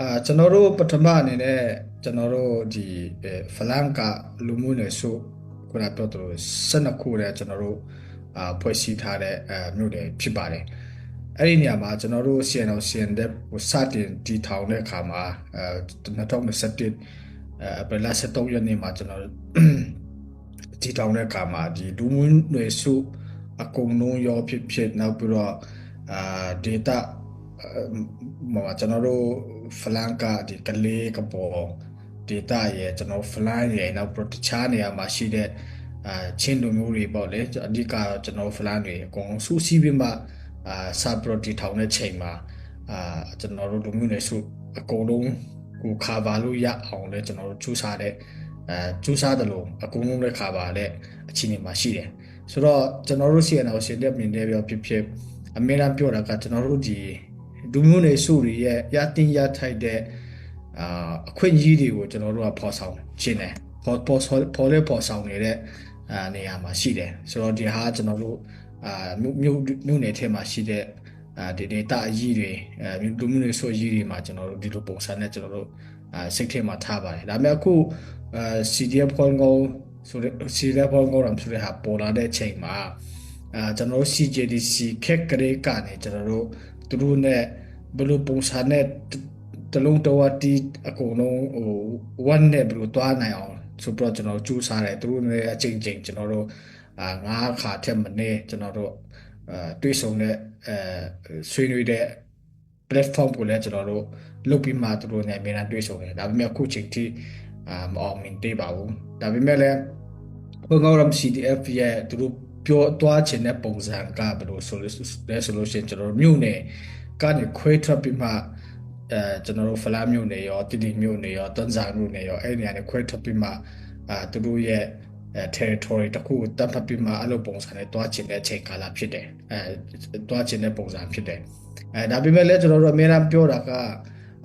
အာကျွန်တော်တို့ပထမအနေနဲ့ကျွန်တော်တို့ဒီဖလန်ကာလူမှုနယ်စုခုနပြောသလို12ခုတဲ့ကျွန်တော်တို့အာဖွဲ့စည်းထားတဲ့အဲမြို့တွေဖြစ်ပါတယ်အဲ့ဒီနေရာမှာကျွန်တော်တို့ CNL CN တဲ့စတင်တည်ထောင်တဲ့အခါမှာအဲ2021အဲပရလာ73ရက်နေ့မှာကျွန်တော်တည်ထောင်တဲ့အခါမှာဒီလူမှုနယ်စုအကုန်လုံးရောဖြစ်ဖြစ်နောက်ပြီးတော့အာ data ဟိုကျွန်တော်တို့ ဖလန်ကဒီကလေးကပေါ် data ရဲ့ကျွန်တော် flan ရဲ့နောက်ပြီးတခြားနေရာမှာရှိတဲ့အာချင်းလူမျိုးတွေပေါ့လေအဓိကတော့ကျွန်တော် flan တွေအကုန်စူးစီးပြီးမှအာစာပရိုတီထောင်တဲ့ချိန်မှာအာကျွန်တော်တို့လူမျိုးတွေစုအကုန်လုံးကိုခါပါလို့ရအောင်လဲကျွန်တော်တို့စူးစားတဲ့အဲစူးစားတယ်လို့အကုန်လုံးလည်းခါပါတဲ့အခြေအနေမှာရှိတယ်ဆိုတော့ကျွန်တော်တို့ CNL ရှင်တဲ့မြင်တဲ့ပြောဖြစ်ဖြစ်အမေရိကန်ပြောတာကကျွန်တော်တို့ဒီ လူမျိုးတွေစုတွေရဲ့ရတင်ရထိုက်တဲ့အာအခွင့်အရေးတွေကိုကျွန်တော်တို့ကဖော်ဆောင်ခြင်းတယ်ပေါ်ပေါ်ပေါ်လဲပေါ်ဆောင်နေတဲ့အာနေရာမှာရှိတယ်ဆိုတော့ဒီဟာကျွန်တော်တို့အာမြို့မြို့နယ်ထဲမှာရှိတဲ့အာဒီ data အကြီးတွေအဲလူမျိုးတွေဆိုအကြီးတွေမှာကျွန်တော်တို့ဒီလိုပုံစံနဲ့ကျွန်တော်တို့အာစိတ်ထဲမှာထားပါတယ်ဒါပေမဲ့အခုအာ CDF ခေါင်းကောင်းဆိုတဲ့ CDF ခေါင်းကောင်းရမ်းဆိုတဲ့ဟာပေါ်လာတဲ့ချိန်မှာအာကျွန်တော်တို့ CJDC ခက်ကလေးကနေကျွန်တော်တို့ သူတို့နဲ့ဘယ်လိုပုံစံနဲ့တလုံးတော်တီအကုန်လုံးဟို one နဲ့ဘယ်လိုတွားနိုင်အောင်ဆိုတော့ကျွန်တော်ကြိုးစားတယ်သူတို့နဲ့အချိန်ချင်းကျွန်တော်တို့အာငါးခါထက်မနည်းကျွန်တော်တို့အဲတွေးဆုံတဲ့အဲဆွေးနွေးတဲ့ platform ကိုလည်းကျွန်တော်တို့လုပ်ပြီးမှသူတို့နဲ့အများအားတွေးဆုံတယ်ဒါပေမဲ့အခုချိန်ထိအာမအောင်မြင်သေးပါဘူးဒါပေမဲ့လည်းဘင်္ဂါရမ် CDF ရဲ့သူတို့ ပြောသွားချင်တဲ့ပုံစံကဘယ်လိုဆိုလို့လဲဆိုလို့ရှိရင်ကျွန်တော်တို့မြို့နယ်ကနေခွဲထွက်ပြီးမှအဲကျွန်တော်တို့ဖလားမြို့နယ်ရောတိတိမြို့နယ်ရောတန်ဇာမြို့နယ်ရောအဲ့ဒီနေရာနဲ့ခွဲထွက်ပြီးမှအာသူတို့ရဲ့အဲ territory တခုကိုတပ်ဖတ်ပြီးမှအဲ့လိုပုံစံနဲ့တွားချင်တဲ့အချိန်ကာလဖြစ်တယ်အဲတွားချင်တဲ့ပုံစံဖြစ်တယ်အဲဒါပေမဲ့လည်းကျွန်တော်တို့အများအားပြောတာက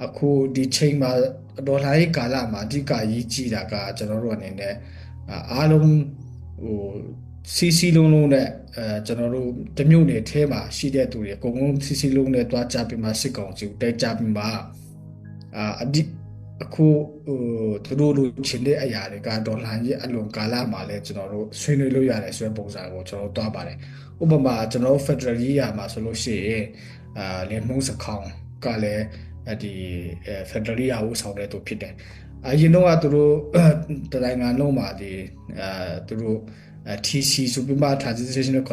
အခုဒီချိန်မှာဒေါ်လာရေးကာလမှာအဓိကရေးကြည့်တာကကျွန်တော်တို့အနေနဲ့အားလုံးဟို စီစီလုံးလုံးနဲ့အဲကျွန်တော်တို့တမျိုးနေအဲမှာရှိတဲ့သူတွေအကုန်လုံးစီစီလုံးနဲ့တွားကြပြီးမှစစ်ကောင်စီတိုက်ကြပြီးမှအာအဒီအခုဟိုသူတို့လိုချင်တဲ့အရာတွေကဒေါ်လာကြီးအလွန်ကာလမှာလဲကျွန်တော်တို့ဆွေးနွေးလို့ရတယ်ဆိုတဲ့ပုံစံကိုကျွန်တော်တို့တွားပါတယ်ဥပမာကျွန်တော်တို့ Federal ရေးရာမှာဆိုလို့ရှိရင်အာလေမှုစခေါင်ကလည်းဒီ Federal ရေးရာကိုဆောင်တဲ့သူဖြစ်တယ်အရင်တော့သူတို့တတိုင်းငါလုံးမှာဒီအာသူတို့ TC ဆိုပြီးမှ Transitional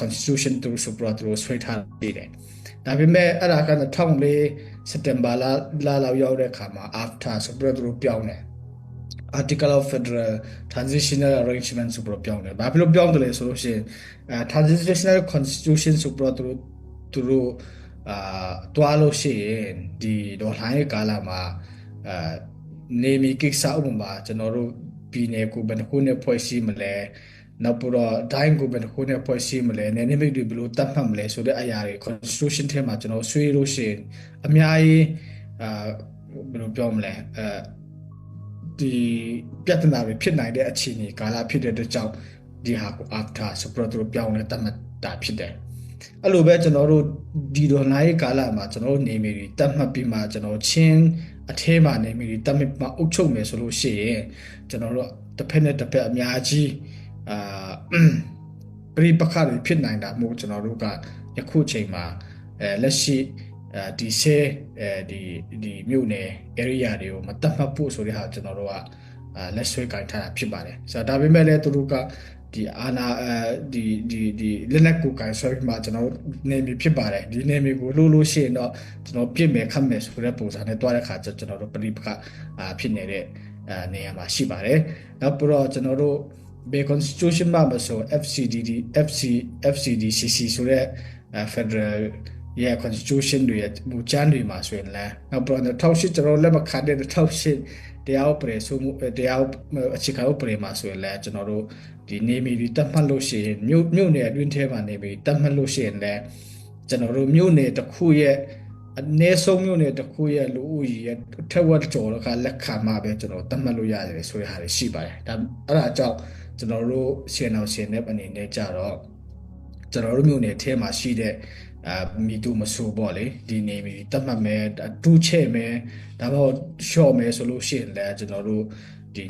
Constitution သူဆိုပြီးတော့ဆွဲထားနေတယ်ဒါပေမဲ့အဲ့ဒါက2004စက်တင်ဘာလလာလောက်ရောက်တဲ့အခါမှာ after ဆိုပြီးတော့သူတို့ပြောင်းတယ် article of federal transitional arrangement ဆိုပြီးတော့ပြောင်းတယ်ဘာဖြစ်လို့ပြောင်းတယ်လဲဆိုလို့ရှိရင် transitional constitution ဆိုပြီးတော့သူတို့သူတို့အာတွားလို့ရှိရင်ဒီဒေါ်လာရဲ့ကာလမှာအာနေမီကိစ္စဥပမာကျွန်တော်တို့ ပြည်နယ်ကိုဘယ်နှခုနဲ့ဖွဲ့စည်းမလဲနောက်ပြီးတော့ dime ကိုဘယ်နှခုနဲ့ဖွဲ့စည်းမလဲနယ်နိမိတ်တွေဘယ်လိုတတ်မှတ်မလဲဆိုတဲ့အရာတွေ constitution ထဲမှာကျွန်တော်ဆွေးလို့ရှိရင်အများကြီးအာဘယ်လိုပြောမလဲအဲဒီပြဿနာတွေဖြစ်နိုင်တဲ့အခြေအနေကာလဖြစ်တဲ့အတွက်ကြောင့်ဒီဟာကို after ဆိုပြီးတော့ပြောင်းလဲတတ်မှတ်တာဖြစ်တယ်အဲ့လိုပဲကျွန်တော်တို့ဒီဒေါ်လာရေးကာလမှာကျွန်တော်တို့နေမီတွေတတ်မှတ်ပြီးမှကျွန်တော်ချင်း အထဲမှာနေမီတွေတတ်မှတ်မှအုပ်ချုပ်မယ်ဆိုလို့ရှိရင်ကျွန်တော်တို့တစ်ဖက်နဲ့တစ်ဖက်အများကြီးအာပြိပခါတွေဖြစ်နိုင်တာမို့ကျွန်တော်တို့ကယခုချိန်မှာအဲလက်ရှိအဲဒီဆဲအဲဒီဒီမြို့နယ် area တွေကိုမတတ်မှတ်ဖို့ဆိုတဲ့ဟာကျွန်တော်တို့ကလက်ဆွဲကင်ထားတာဖြစ်ပါတယ်ဆိုတော့ဒါပေမဲ့လည်းသူတို့က ဒီအာနာအဲဒီဒီဒီလက်နက်ကိုကန်ဆွဲပြီးမှကျွန်တော်နေမီဖြစ်ပါတယ်ဒီနေမီကိုလို့လို့ရှိရင်တော့ကျွန်တော်ပြစ်မယ်ခတ်မယ်ဆိုတဲ့ပုံစံနဲ့တွားတဲ့ခါကျကျွန်တော်တို့ပြိပခအာဖြစ်နေတဲ့အဲနေရာမှာရှိပါတယ်နောက်ပြီးတော့ကျွန်တော်တို့ဘေ constitution မှာမဆို FCDD FC FCDCC ဆိုတဲ့ federal ရဲ့ constitution တွေရဲ့မူချမ်းတွေမှာဆိုရင်လည်းနောက်ပြီးတော့2008ကျွန်တော်လက်မခံတဲ့2008တရားဥပဒေဆိုမှုတရားအခြေခံဥပဒေမှာဆိုရင်လည်းကျွန်တော်တို့ ဒီနေမီတွေတတ်မှတ်လို့ရှိရင်မြို့မြို့နယ်အတွင်းထဲမှာနေပြီးတတ်မှတ်လို့ရှိရင်လည်းကျွန်တော်တို့မြို့နယ်တစ်ခုရဲ့အနည်းဆုံးမြို့နယ်တစ်ခုရဲ့လူဦးရေရဲ့ထက်ဝက်ကျော်ကလက်ခံမှပဲကျွန်တော်တတ်မှတ်လို့ရတယ်ဆိုတဲ့ဟာတွေရှိပါတယ်ဒါအဲ့ဒါကြောင့်ကျွန်တော်တို့ရှင်အောင်ရှင်တဲ့အနေနဲ့ကြတော့ကျွန်တော်တို့မြို့နယ်ထဲမှာရှိတဲ့အအာမီတူမဆိုပေါ့လေဒီနေမီတတ်မှတ်မယ်တူးချက်မယ်ဒါမှမဟုတ် short မယ်ဆိုလို့ရှိရင်လည်းကျွန်တော်တို့ဒီ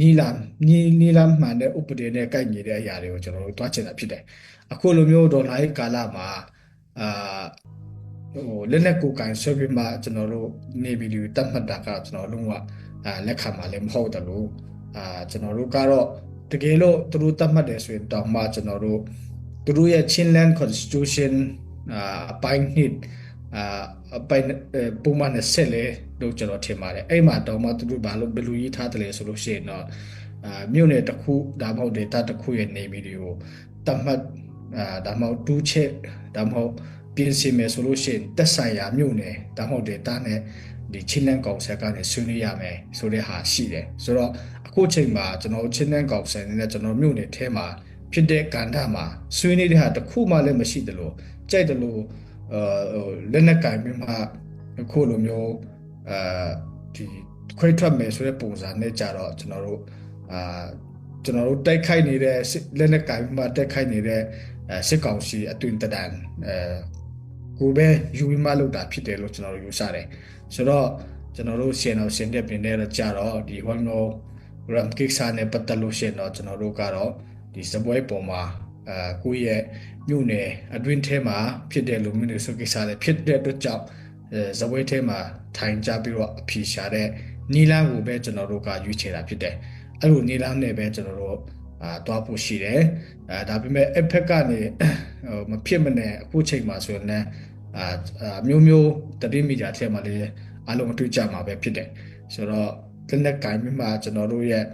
နီလာနီနီလာမှန်တဲ့ဥပဒေနဲ့ကိုက်ညီတဲ့အရာတွေကိုကျွန်တော်တို့တွားချင်တာဖြစ်တယ်အခုလိုမျိုးဒေါ်လာရေးကာလမှာအာဟိုလက်လက်ကိုကန်ဆွဲပြီးမှကျွန်တော်တို့နေဗီဒီယိုတတ်မှတ်တာကကျွန်တော်လုံးဝအာလက်ခံမှာလည်းမဟုတ်တယ်လို့အာကျွန်တော်တို့ကတော့တကယ်လို့သူတို့တတ်မှတ်တယ်ဆိုရင်တောင်မှကျွန်တော်တို့သူတို့ရဲ့ Chinland Constitution အာအပိုင်းနှစ် အာအပိုင်းပုံမှန်နဲ့ဆက်လေလို့ကျွန်တော်ထင်ပါတယ်အဲ့မှာတော့မှသူတို့ဘာလို့ဘယ်လိုရေးထားတယ်လဲဆိုလို့ရှိရင်တော့အာမြို့နယ်တစ်ခုဒါမှမဟုတ် data တစ်ခုရဲ့နေဗီဒီယိုတတ်မှတ်အာဒါမှမဟုတ်တူးချက်ဒါမှမဟုတ်ပြင်ဆင်မယ်ဆိုလို့ရှိရင်တက်ဆိုင်ရာမြို့နယ်ဒါမှမဟုတ် data နဲ့ဒီချင်းလန်ကောင်ဆယ်ကနေဆွေးနွေးရမယ်ဆိုတဲ့ဟာရှိတယ်ဆိုတော့အခုချိန်မှာကျွန်တော်ချင်းလန်ကောင်ဆယ်နဲ့ကျွန်တော်မြို့နယ်ထဲမှာဖြစ်တဲ့ကဏ္ဍမှာဆွေးနွေးတဲ့ဟာတစ်ခုမှလည်းမရှိတယ်လို့ကြိုက်တယ်လို့ အာလက်နက်ကင်ပြီးမှအခုလိုမျိုးအာဒီခွဲထွက်မယ်ဆိုတဲ့ပုံစံနဲ့ကြတော့ကျွန်တော်တို့အာကျွန်တော်တို့တိုက်ခိုက်နေတဲ့လက်နက်ကင်ပြီးမှတိုက်ခိုက်နေတဲ့စစ်ကောင်စီအတွင်တဒန်အဲကိုပဲယူပြီးမှလောက်တာဖြစ်တယ်လို့ကျွန်တော်တို့ယူဆတယ်ဆိုတော့ကျွန်တော်တို့ရှင်းအောင်ရှင်းတဲ့ပြင်တဲ့ကြတော့ဒီ one no ram kick စာနဲ့ပတ်သက်လို့ရှင်းတော့ကျွန်တော်တို့ကတော့ဒီစပွဲပေါ်မှာ အာကိုယ့်ရဲ့မြို့နယ်အတွင်းထဲမှာဖြစ်တဲ့လူမျိုးတွေဆိုကိစ္စတွေဖြစ်တဲ့အတွက်ကြောင့်အဲဇပွဲထဲမှာထိုင်ကြပြီးတော့အဖြေရှာတဲ့နီလန်းကိုပဲကျွန်တော်တို့ကရွေးချယ်တာဖြစ်တယ်အဲ့လိုနီလန်းနဲ့ပဲကျွန်တော်တို့အာတွားဖို့ရှိတယ်အဲဒါပေမဲ့အဖက်ကနေဟိုမဖြစ်မနဲ့အခုချိန်မှာဆိုရင်လည်းအာမျိုးမျိုးတတိမီဒီယာထဲမှာလည်းအလုံးအတွေ့ကြမှာပဲဖြစ်တယ်ဆိုတော့လက်နက်ကင်မြမှာကျွန်တော်တို့ရဲ့အဲ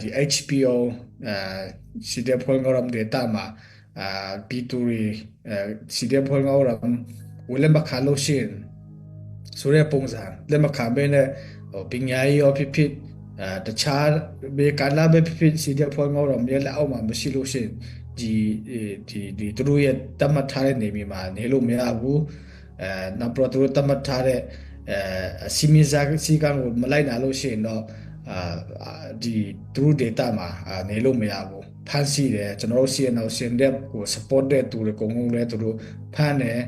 ဒီ HPO အာစီတဲ့ဖွင့်ကြရတဲ့ data မှာအာပီတူရီစီတဲ့ဖွင့်ကြရဝလမခါလို့ရှိရင်ဆိုတဲ့ပုံစံလက်မခံဘဲနဲ့ဟိုပညာရေးရောဖြစ်ဖြစ်အဲတခြားဘေကလာပဲဖြစ်ဖြစ်စီတဲ့ဖွင့်ကြရမြေလက်အောက်မှာမရှိလို့ရှိရင်ဒီဒီဒီသူတို့ရဲ့တတ်မှတ်ထားတဲ့နေမြေမှာနေလို့မရဘူးအဲနောက်ပြီးတော့သူတို့တတ်မှတ်ထားတဲ့အဲစီမီဇာစီကံကိုမလိုက်နိုင်လို့ရှိရင်တော့ အာဒီသူတို့ data မှာနေလို့မရဘူးဖန်စီတယ်ကျွန်တော်တို့ CNL CNDEP ကို support တဲ့သူတွေအကုန်လုံးလည်းသူတို့ဖန်တယ်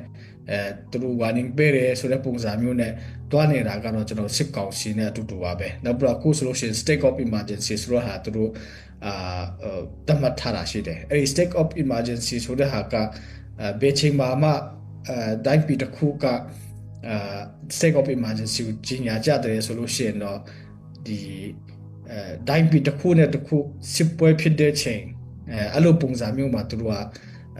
အဲသူတို့ warning ပေးတယ်ဆိုတဲ့ပုံစံမျိုးနဲ့တွားနေတာကတော့ကျွန်တော်စစ်ကောင်စီနဲ့အတူတူပါပဲနောက်ပြီးတော့အခုဆိုလို့ရှိရင် state of emergency ဆိုတော့ဟာသူတို့အာတတ်မှတ်ထားတာရှိတယ်အဲဒီ state of emergency ဆိုတဲ့ဟာကဘယ်ချိန်မှာမှအဲတိုင်းပြည်တစ်ခုကအာ state of emergency ကိုကြီးညာကြတယ်ဆိုလို့ရှိရင်တော့ ဒီအဲဒိုင်းပီတစ်ခုနဲ့တစ်ခုစစ်ပွဲဖြစ်တဲ့ချိန်အဲအဲ့လိုပုံစံမျိုးမှာသူတို့က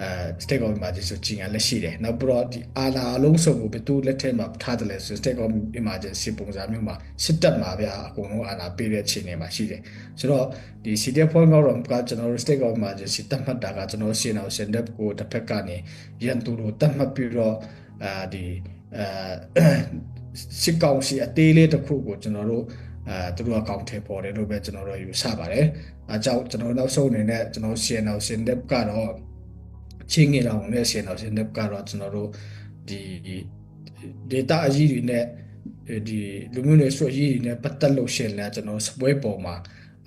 အဲ state of emergency ဆိုကြီးညာလက်ရှိတယ်နောက်ပြီးတော့ဒီအာလာအလုံးစုံကိုဘယ်သူလက်ထက်မှာထားတယ်လဲဆို state of emergency ပုံစံမျိုးမှာစစ်တပ်မှာဗျာအကုန်လုံးအာလာပေးတဲ့ချိန်တွေမှာရှိတယ်ဆိုတော့ဒီ CDF point ကတော့ကကျွန်တော်တို့ state of emergency တတ်မှတ်တာကကျွန်တော်ရှင်းအောင်ရှင်းတဲ့ကိုတစ်ဖက်ကနေရန်သူတို့တတ်မှတ်ပြီးတော့အာဒီအဲစစ်ကောင်စီအသေးလေးတစ်ခုကိုကျွန်တော်တို့ အဲသူတို့အကောင့်ထဲပေါ်တယ်လို့ပဲကျွန်တော်တို့ယူဆပါတယ်အဲကြောင့်ကျွန်တော်နောက်ဆုံးအနေနဲ့ကျွန်တော် CNL Sindep ကတော့ချင်းငယ်တော်နဲ့ CNL Sindep ကတော့ကျွန်တော်တို့ဒီ data အကြီးတွေနဲ့ဒီလူမျိုးတွေဆိုအကြီးတွေနဲ့ပတ်သက်လို့ရှင်လဲကျွန်တော်စပွဲပေါ်မှာ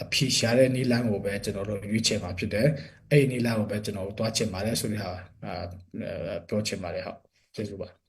အဖြေရှာတဲ့နီလန်းကိုပဲကျွန်တော်တို့ရွေးချယ်မှာဖြစ်တယ်အဲ့ဒီနီလန်းကိုပဲကျွန်တော်တို့တွားချင်ပါတယ်ဆိုတဲ့ဟာပြောချင်ပါတယ်ဟုတ်ကျေးဇူးပါ